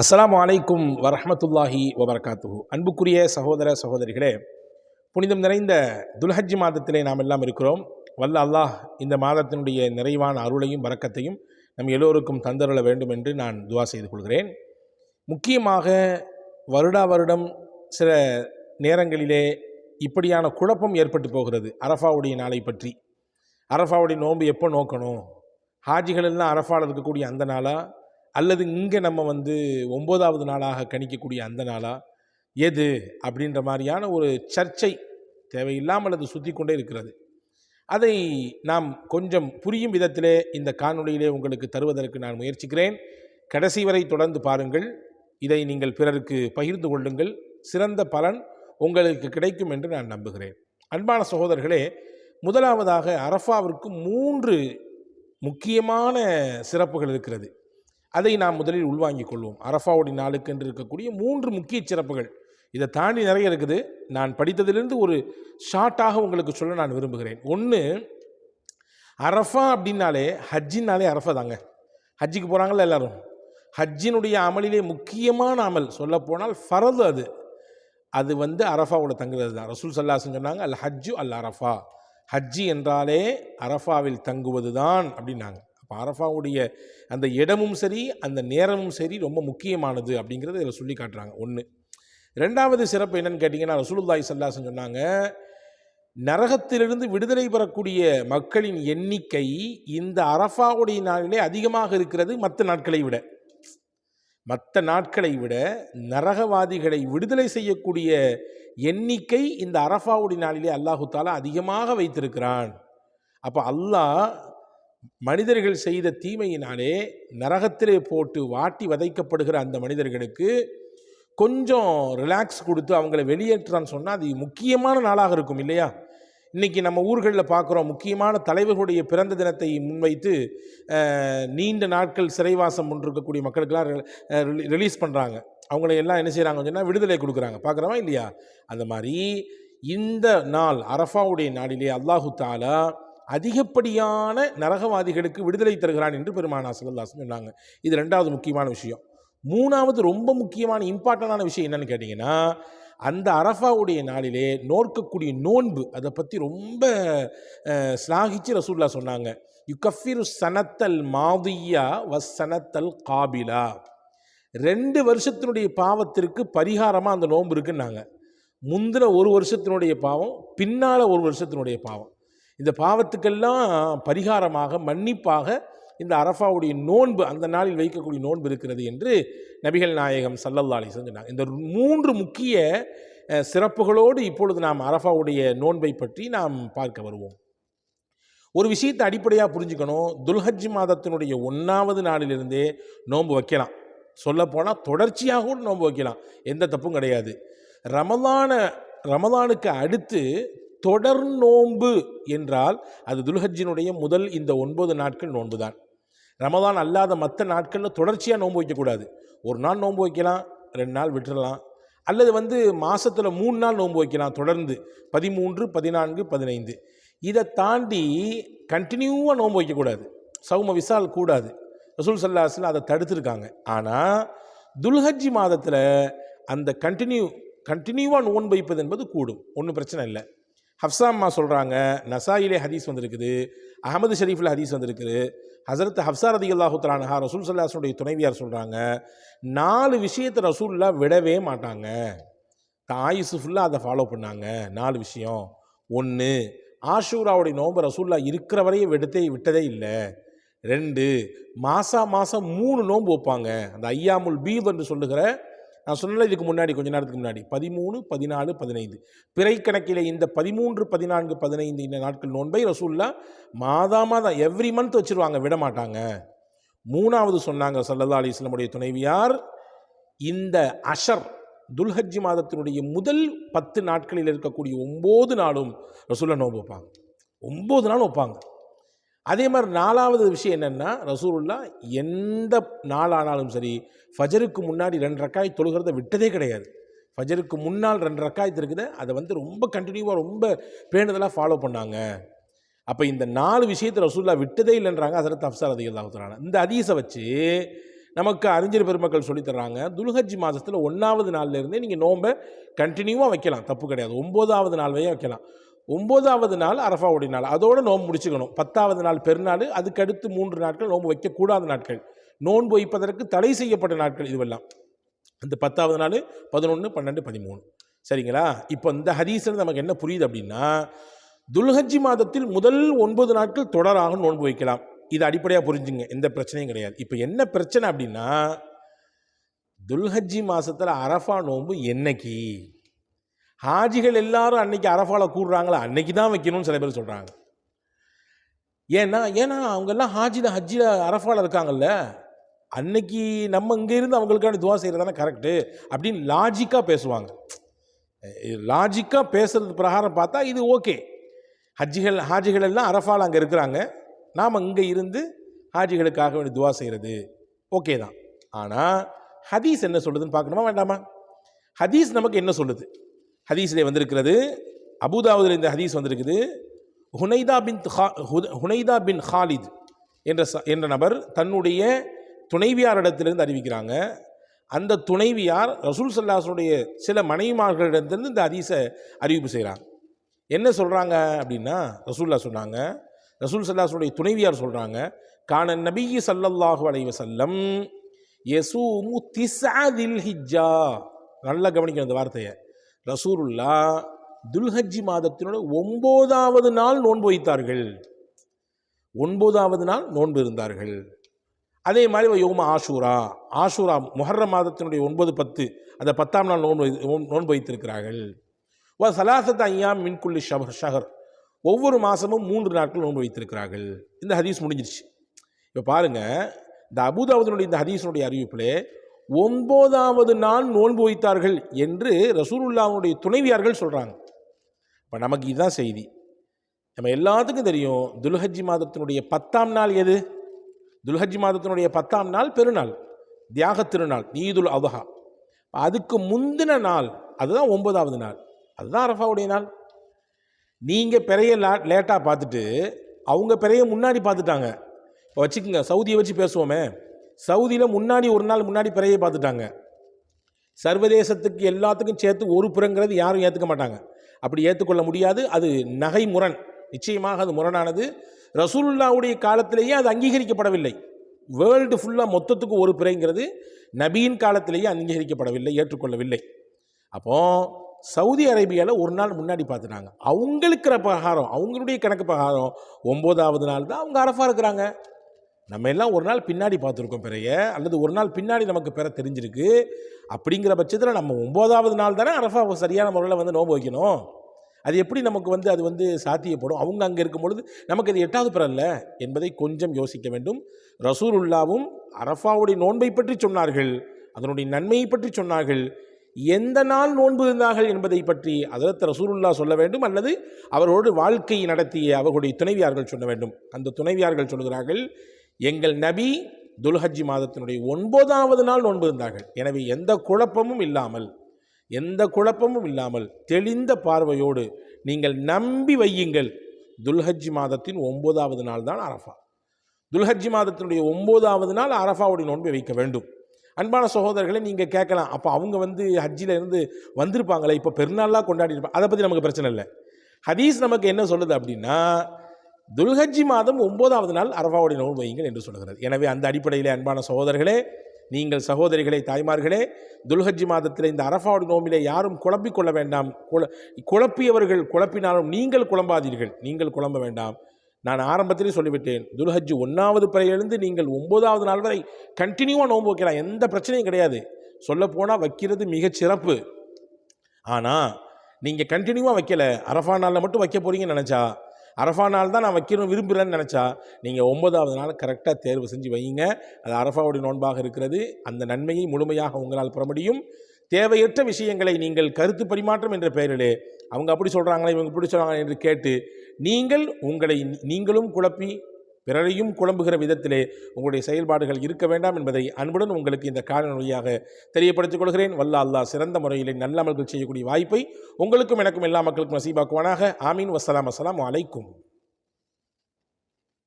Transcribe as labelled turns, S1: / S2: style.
S1: அஸ்லாம் அலைக்கும் வரஹ்மத்துல்லாஹி வபரகாத்துஹு. அன்புக்குரிய சகோதர சகோதரிகளே புனிதம் நிறைந்த துல்ஹஜ் மாதத்திலே நாம் எல்லாம் இருக்கிறோம். வல்ல அல்லாஹ் இந்த மாதத்தினுடைய நிறைவான அருளையும் வரக்கத்தையும் நம் எல்லோருக்கும் தந்தருள வேண்டும் என்று நான் துவா செய்து கொள்கிறேன். முக்கியமாக வருடா வருடம் சில நேரங்களிலே இப்படியான குழப்பம் ஏற்பட்டு போகிறது. அரஃபாவுடைய நாளை பற்றி. அரஃபாவுடைய நோன்பு எப்போ நோக்கணும்? ஹாஜிகள் எல்லாம் அரஃபாவில் இருக்கக்கூடிய அந்த நாளாக அல்லது இங்கே நம்ம வந்து ஒம்போதாவது நாளாக கணிக்கக்கூடிய அந்த நாளா? எது? அப்படின்ற மாதிரியான ஒரு சர்ச்சை தேவையில்லாமல் அது சுற்றி கொண்டே இருக்கிறது. அதை நாம் கொஞ்சம் புரியும் விதத்திலே இந்த காணொளியிலே உங்களுக்கு தருவதற்கு நான் முயற்சிக்கிறேன். கடைசி வரை தொடர்ந்து பாருங்கள். இதை நீங்கள் பிறருக்கு பகிர்ந்து கொள்ளுங்கள். சிறந்த பலன் உங்களுக்கு கிடைக்கும் என்று நான் நம்புகிறேன். அன்பான சகோதரர்களே முதலாவதாக அரஃபாவிற்கு மூன்று முக்கியமான சிறப்புகள் இருக்கிறது. அதை நாம் முதலில் உள்வாங்கிக் கொள்வோம். அரஃபாவுடைய நாளுக்கு என்று இருக்கக்கூடிய மூன்று முக்கிய சிறப்புகள். இதை தாண்டி நிறைய இருக்குது. நான் படித்ததிலிருந்து ஒரு ஷார்ட்டாக உங்களுக்கு சொல்ல நான் விரும்புகிறேன். ஒன்று அரஃபா அப்படின்னாலே ஹஜ்ஜின்னாலே அரஃபா தாங்க. ஹஜ்ஜிக்கு போகிறாங்களா எல்லாரும். ஹஜ்ஜினுடைய அமலிலே முக்கியமான அமல் சொல்லப்போனால் ஃபரது அது. அது வந்து அரஃபாவோட தங்குறது தான். ரசூல் சல்லாசன் சொன்னாங்க அல் ஹஜ்ஜு அல் அரஃபா. ஹஜ்ஜி என்றாலே அரஃபாவில் தங்குவது தான் அப்படின்னாங்க. அப்போ அரஃபாவுடைய அந்த இடமும் சரி அந்த நேரமும் சரி ரொம்ப முக்கியமானது அப்படிங்கிறத இதில் சொல்லி காட்டுறாங்க. ஒன்று ரெண்டாவது சிறப்பு என்னன்னு கேட்டிங்கன்னா ரசூலுல்லாஹி சல்லாசன் சொன்னாங்க நரகத்திலிருந்து விடுதலை பெறக்கூடிய மக்களின் எண்ணிக்கை இந்த அரஃபாவுடைய நாளிலே அதிகமாக இருக்கிறது மற்ற நாட்களை விட. மற்ற நாட்களை விட நரகவாதிகளை விடுதலை செய்யக்கூடிய எண்ணிக்கை இந்த அரஃபாவுடைய நாளிலே அல்லாஹு தாலா அதிகமாக வைத்திருக்கிறான். அப்போ அல்லாஹ் மனிதர்கள் செய்த தீமையினாலே நரகத்திலே போட்டு வாட்டி வதைக்கப்படுகிற அந்த மனிதர்களுக்கு கொஞ்சம் ரிலாக்ஸ் கொடுத்து அவங்கள வெளியேற்றான்னு சொன்னால் அது முக்கியமான நாளாக இருக்கும் இல்லையா? இன்றைக்கி நம்ம ஊர்களில் பார்க்குறோம் முக்கியமான தலைவர்களுடைய பிறந்த தினத்தை முன்வைத்து நீண்ட நாட்கள் சிறைவாசம் கொண்டிருக்கக்கூடிய மக்களுக்கெல்லாம் ரிலீஸ் பண்ணுறாங்க அவங்கள எல்லாம் என்ன செய்கிறாங்கன்னு சொன்னால் விடுதலை கொடுக்குறாங்க. பார்க்குறோமா இல்லையா? அந்த மாதிரி இந்த நாள் அரஃபாவுடைய நாளிலே அல்லாஹு தாலா அதிகப்படியான நரகவாதிகளுக்கு விடுதலை தருகிறான் என்று பெருமானா சல்லல்லாஹு சொன்னாங்க. இது ரெண்டாவது முக்கியமான விஷயம். மூணாவது ரொம்ப முக்கியமான இம்பார்ட்டண்டான விஷயம் என்னன்னு கேட்டிங்கன்னா அந்த அரஃபாவுடைய நாளிலே நோர்க்கக்கூடிய நோன்பு அதை பற்றி ரொம்ப ஸ்லாகிச்சு ரசூல்லா சொன்னாங்க. யுகஃபிரு சனத்தல் மாதியா வஸ் சனத்தல் காபிலா. ரெண்டு வருஷத்தினுடைய பாவத்திற்கு பரிகாரமாக அந்த நோன்பு இருக்குன்னாங்க. முந்தின ஒரு வருஷத்தினுடைய பாவம் பின்னால் ஒரு வருஷத்தினுடைய பாவம். இந்த பாவத்துக்கெல்லாம் பரிகாரமாக மன்னிப்பாக இந்த அரஃபாவுடைய நோன்பு அந்த நாளில் வைக்கக்கூடிய நோன்பு இருக்கிறது என்று நபிகள் நாயகம் சல்லல்லா அலிஸ்லாம் சொன்னாங்க. இந்த மூன்று முக்கிய சிறப்புகளோடு இப்பொழுது நாம் அரஃபாவுடைய நோன்பை பற்றி நாம் பார்க்க வருவோம். ஒரு விஷயத்தை அடிப்படையாக புரிஞ்சுக்கணும். துல்ஹஜ் மாதத்தினுடைய ஒன்றாவது நாளிலிருந்தே நோன்பு வைக்கலாம். சொல்லப்போனால் தொடர்ச்சியாக கூட நோன்பு வைக்கலாம். எந்த தப்பும் கிடையாது. ரமலான ரமலானுக்கு அடுத்து தொடர் நோன்பு என்றால் அது துல்ஹஜ்ஜினுடைய முதல் இந்த ஒன்பது நாட்கள் நோன்பு தான் ரமதான் அல்லாத மற்ற நாட்களில் தொடர்ச்சியாக நோன்பு வைக்கக்கூடாது. ஒரு நாள் நோன்பு வைக்கலாம் ரெண்டு நாள் விட்டுறலாம். அல்லது வந்து மாதத்தில் மூணு நாள் நோன்பு வைக்கலாம் தொடர்ந்து பதிமூன்று பதினான்கு பதினைந்து. இதை தாண்டி கண்டினியூவாக நோன்பு வைக்கக்கூடாது. சௌம விசால் கூடாது. ரசூல் சல்லாஸ்லாம் அதை தடுத்துருக்காங்க. ஆனால் துல்ஹஜ்ஜி மாதத்தில் அந்த கண்டினியூ கண்டினியூவாக நோன்பு வைப்பது என்பது கூடும். ஒன்றும் பிரச்சனை இல்லை. ஹப்சா அம்மா சொல்கிறாங்க நசாயிலே ஹதீஸ் வந்திருக்குது அகமது ஷரீஃபில் ஹதீஸ் வந்திருக்குது. ஹசரத் ஹப்சா ரதி அல்லாஹுத்தலானஹா ரசூல் சல்லாஹனுடைய துணைவியார் சொல்கிறாங்க நாலு விஷயத்தை ரசூல்லா விடவே மாட்டாங்க. தாயிசு ஃபுல்லாக அதை ஃபாலோ பண்ணாங்க நாலு விஷயம். ஒன்று ஆஷூராவுடைய நோம்பு ரசூல்லா இருக்கிற வரையும் விடத்தே விட்டதே இல்லை. ரெண்டு மாசா மாதம் மூணு நோன்பு வைப்பாங்க. அந்த ஐயாமுல் பீத் என்று சொல்லுகிற நான் சொன்னல இதுக்கு முன்னாடி கொஞ்ச நேரத்துக்கு முன்னாடி. பதிமூணு பதினாலு பதினைந்து. பிறை கணக்கிலே இந்த பதிமூன்று பதினான்கு பதினைந்து இந்த நாட்கள் நோன்பை ரசூல்லா மாதா மாதம் எவ்ரி மந்த் வச்சிருவாங்க விட மாட்டாங்க. மூணாவது சொன்னாங்க சல்லல்லா அலிஸ்லமுடைய துணைவியார் இந்த அஷர் துல்ஹஜ் மாதத்தினுடைய முதல் பத்து நாட்களில் இருக்கக்கூடிய ஒம்பது நாளும் ரசூல்லா நோன்பு வைப்பாங்க. ஒம்பது நாள் வைப்பாங்க. அதே மாதிரி நாலாவது விஷயம் என்னென்னா ரசூலுல்லா எந்த நாளானாலும் சரி ஃபஜருக்கு முன்னாடி ரெண்டு ரக்காய் தொழுகிறத விட்டதே கிடையாது. ஃபஜருக்கு முன்னால் ரெண்டு ரக்காயத்து இருக்குது அதை வந்து ரொம்ப கண்டினியூவாக ரொம்ப பேணுதலாக ஃபாலோ பண்ணாங்க. அப்போ இந்த நாலு விஷயத்தை ரசூல்லா விட்டதே இல்லைன்றாங்க ஹசரத் அஃப்சார் அதிகல்லாஹுத்தரான இந்த அதீசை வச்சு நமக்கு அறிஞர் பெருமக்கள் சொல்லித்தர்றாங்க துல்ஹஜ் மாதத்தில் ஒன்றாவது நாள்லேருந்தே நீங்கள் நோம்பை கண்டினியூவாக வைக்கலாம் தப்பு கிடையாது. ஒம்போதாவது நாள் வரையும் வைக்கலாம். ஒம்போதாவது நாள் அரஃபாவுடைய நாள். அதோடு நோன்பு முடிச்சுக்கணும். பத்தாவது நாள் பெருநாள் அதுக்கடுத்து மூன்று நாட்கள் நோன்பு வைக்கக்கூடாத நாட்கள். நோன்பு வைப்பதற்கு தடை செய்யப்பட்ட நாட்கள் இதுவெல்லாம். அந்த பத்தாவது நாள் பதினொன்று பன்னெண்டு பதிமூணு. சரிங்களா? இப்போ இந்த ஹதீஸில் நமக்கு என்ன புரியுது அப்படின்னா துல்ஹஜ்ஜி மாதத்தில் முதல் ஒன்பது நாட்கள் தொடராக நோன்பு வைக்கலாம். இது அடிப்படையாக புரிஞ்சுங்க. எந்த பிரச்சனையும் கிடையாது. இப்போ என்ன பிரச்சனை அப்படின்னா துல்ஹஜ்ஜி மாதத்தில் அரஃபா நோன்பு என்னைக்கு? ஹாஜிகள் எல்லாரும் அன்னைக்கு அரஃபாவில் கூடுறாங்களா? அன்னைக்கு தான் வைக்கணும்னு சில பேர் சொல்கிறாங்க ஏன்னா ஏன்னா அவங்கெல்லாம் ஹாஜியில் ஹஜ்ஜியில் அரஃபால இருக்காங்கல்ல. அன்னைக்கு நம்ம இங்கே இருந்து அவங்களுக்கான துவா செய்கிறது தானே கரெக்டு அப்படின்னு லாஜிக்காக பேசுவாங்க. லாஜிக்காக பேசுறது பிரகாரம் பார்த்தா இது ஓகே ஹஜ்ஜிகள் ஹாஜிகள் எல்லாம் அரஃபால் அங்கே இருக்கிறாங்க. நாம் இங்கே இருந்து ஹாஜிகளுக்காக வேண்டி துவா செய்கிறது ஓகே தான். ஆனால் ஹதீஸ் என்ன சொல்லுதுன்னு பார்க்கணுமா வேண்டாமா? ஹதீஸ் நமக்கு என்ன சொல்லுது? ஹதீஸிலே வந்திருக்கிறது. அபுதாவுதில் இந்த ஹதீஸ் வந்திருக்குது. ஹுனைதா பின் ஹா- ஹுனைதா பின் ஹாலித் என்ற ச- என்ற நபர் தன்னுடைய துணைவியாரிடத்திலிருந்து அறிவிக்கிறாங்க. அந்த துணைவியார் ரசூல் சல்லாஸுடைய சில மனைவிமார்களிடத்திலிருந்து இந்த ஹதீஸை அறிவிப்பு செய்கிறாங்க. என்ன சொல்கிறாங்க அப்படின்னா ரசூல்லா சொன்னாங்க. ரசூல் சல்லாஸுடைய துணைவியார் சொல்கிறாங்க காண நபி சல்லல்லாஹு அலைவ செல்லம் எசூமு திசாதில் ஹிஜ்ஜா. நல்லா கவனிக்கணும் இந்த வார்த்தையை. ரசூருல்லா துல்ஹஜ்ஜி மாதத்தினோட ஒம்போதாவது நாள் நோன்பு வைத்தார்கள். ஒன்பதாவது நாள் நோன்பு இருந்தார்கள். அதே மாதிரி யோம ஆஷூரா ஆஷூரா முஹர்ர மாதத்தினுடைய ஒன்பது பத்து அந்த பத்தாம் நாள் நோன்பு வை- நோன்பு வைத்திருக்கிறார்கள். வ சலாசத் ஐயாம் மின்குள்ளி ஷஹர் ஷஹர் ஒவ்வொரு மாதமும் மூன்று நாட்கள் நோன்பு வைத்திருக்கிறார்கள். இந்த ஹதீஸ் முடிஞ்சிருச்சு. இப்போ பாருங்க இந்த அபுதாவதனுடைய இந்த ஹதீஸனுடைய அறிவிப்பிலே ஒன்பதாவது நாள் நோன்பு வைத்தார்கள் என்று ரசூலுல்லாவுடைய துணைவியார்கள் சொல்கிறாங்க இப்போ நமக்கு இதுதான் செய்தி. நம்ம எல்லாத்துக்கும் தெரியும் துல்ஹஜ்ஜி மாதத்தினுடைய பத்தாம் நாள் எது? துல்ஹஜ்ஜி மாதத்தினுடைய பத்தாம் நாள் பெருநாள் தியாக திருநாள் ஈதுல் அவஹா அதுக்கு முந்தின நாள் அதுதான் ஒன்பதாவது நாள். அதுதான் அரஃபாவுடைய நாள். நீங்கள் பிறைய லே லேட்டாக பார்த்துட்டு அவங்க பிறைய முன்னாடி பார்த்துட்டாங்க. இப்போ வச்சுக்கோங்க சவுதியை வச்சு பேசுவோமே. சவுதியில் முன்னாடி ஒரு நாள் முன்னாடி பிறையை பார்த்துட்டாங்க. சர்வதேசத்துக்கு எல்லாத்துக்கும் சேர்த்து ஒரு புறங்கிறது யாரும் ஏற்றுக்க மாட்டாங்க. அப்படி ஏற்றுக்கொள்ள முடியாது. அது நகை முரண். நிச்சயமாக அது முரணானது. ரசூலுல்லாவுடைய காலத்திலேயே அது அங்கீகரிக்கப்படவில்லை. வேர்ல்டு ஃபுல்லாக மொத்தத்துக்கு ஒரு பிறைங்கிறது நபியின் காலத்திலேயே அங்கீகரிக்கப்படவில்லை ஏற்றுக்கொள்ளவில்லை. அப்போது சவுதி அரேபியாவில் ஒரு நாள் முன்னாடி பார்த்துட்டாங்க. அவங்களுக்கிற பிரகாரம் அவங்களுடைய கணக்கு பிரகாரம் ஒம்போதாவது நாள் தான் அவங்க அரஃபாக இருக்கிறாங்க. நம்ம எல்லாம் ஒரு நாள் பின்னாடி பார்த்துருக்கோம் பிறைய அல்லது ஒரு நாள் பின்னாடி நமக்கு பெற தெரிஞ்சிருக்கு. அப்படிங்கிற பட்சத்தில் நம்ம ஒம்போதாவது நாள் தானே அரஃபா சரியான முறையில் வந்து நோம்பு வைக்கணும். அது எப்படி நமக்கு வந்து அது வந்து சாத்தியப்படும்? அவங்க அங்கே இருக்கும் பொழுது நமக்கு அது எட்டாவது பிறல்ல என்பதை கொஞ்சம் யோசிக்க வேண்டும். ரசூலுல்லாவும் அரஃபாவுடைய நோன்பை பற்றி சொன்னார்கள். அதனுடைய நன்மையை பற்றி சொன்னார்கள். எந்த நாள் நோன்பு இருந்தார்கள் என்பதை பற்றி அதற்கு ரசூலுல்லா சொல்ல வேண்டும் அல்லது அவரோடு வாழ்க்கையை நடத்திய அவர்களுடைய துணைவியார்கள் சொல்ல வேண்டும். அந்த துணைவியார்கள் சொல்கிறார்கள் எங்கள் நபி துல்ஹஜ்ஜி மாதத்தினுடைய ஒன்பதாவது நாள் நோன்பு இருந்தார்கள். எனவே எந்த குழப்பமும் இல்லாமல் எந்த குழப்பமும் இல்லாமல் தெளிந்த பார்வையோடு நீங்கள் நம்பி வையுங்கள். துல்ஹஜ்ஜி மாதத்தின் ஒன்பதாவது நாள் தான் அரஃபா. துல்ஹஜ்ஜி மாதத்தினுடைய ஒன்பதாவது நாள் அரஃபாவுடைய நோன்பை வைக்க வேண்டும். அன்பான சகோதரர்களை நீங்கள் கேட்கலாம் அப்போ அவங்க வந்து ஹஜ்ஜில் இருந்து வந்திருப்பாங்களே இப்போ பெருநாளாக கொண்டாடி இருப்பாங்க அதை பற்றி நமக்கு பிரச்சனை இல்லை. ஹதீஸ் நமக்கு என்ன சொல்லுது அப்படின்னா துல்ஹஜ்ஜி மாதம் ஒன்பதாவது நாள் அரஃபாவுடைய நோன்பு வையுங்கள் என்று சொல்கிறது எனவே அந்த அடிப்படையில் அன்பான சகோதரர்களே நீங்கள் சகோதரிகளே தாய்மார்களே துல்ஹஜ்ஜி மாதத்தில் இந்த அரஃபாவுடைய நோம்பிலே யாரும் குழப்பிக்கொள்ள வேண்டாம். குழ குழப்பியவர்கள் குழப்பினாலும் நீங்கள் குழம்பாதீர்கள். நீங்கள் குழம்ப வேண்டாம். நான் ஆரம்பத்திலே சொல்லிவிட்டேன் துல்ஹஜ் ஒன்றாவது பிறையிலிருந்து நீங்கள் ஒன்பதாவது நாள் வரை கண்டினியூவாக நோன்பு வைக்கலாம். எந்த பிரச்சனையும் கிடையாது. சொல்லப்போனால் வைக்கிறது மிகச் சிறப்பு. ஆனால் நீங்கள் கண்டினியூவாக வைக்கலை. அரஃபா நாளில் மட்டும் வைக்க போகிறீங்கன்னு நினச்சா அரஃபா நாள் தான் நான் வைக்கணும் விரும்புகிறேன்னு நினச்சா நீங்கள் ஒன்பதாவது நாள் கரெக்டாக தேர்வு செஞ்சு வையுங்க. அது அரஃபாவுடைய நோன்பாக இருக்கிறது. அந்த நன்மையை முழுமையாக உங்களால் பெற முடியும். தேவையற்ற விஷயங்களை நீங்கள் கருத்து பரிமாற்றம் என்ற பெயரிலே அவங்க அப்படி சொல்கிறாங்களே இவங்க இப்படி சொல்கிறாங்க என்று கேட்டு நீங்கள் உங்களை நீங்களும் குழப்பி பிறரையும் குழம்புகிற விதத்திலே உங்களுடைய செயல்பாடுகள் இருக்க வேண்டாம் என்பதை அன்புடன் உங்களுக்கு இந்த காரண வழியாக தெரியப்படுத்திக் கொள்கிறேன். வல்ல அல்லாஹ் சிறந்த முறையிலே நல்ல அமல்கள் செய்யக்கூடிய வாய்ப்பை உங்களுக்கும் எனக்கும் எல்லா மக்களுக்கும் நசீபாக்குவானாக. ஆமீன். வசலாம் அஸ்லாம் அலைக்கும்.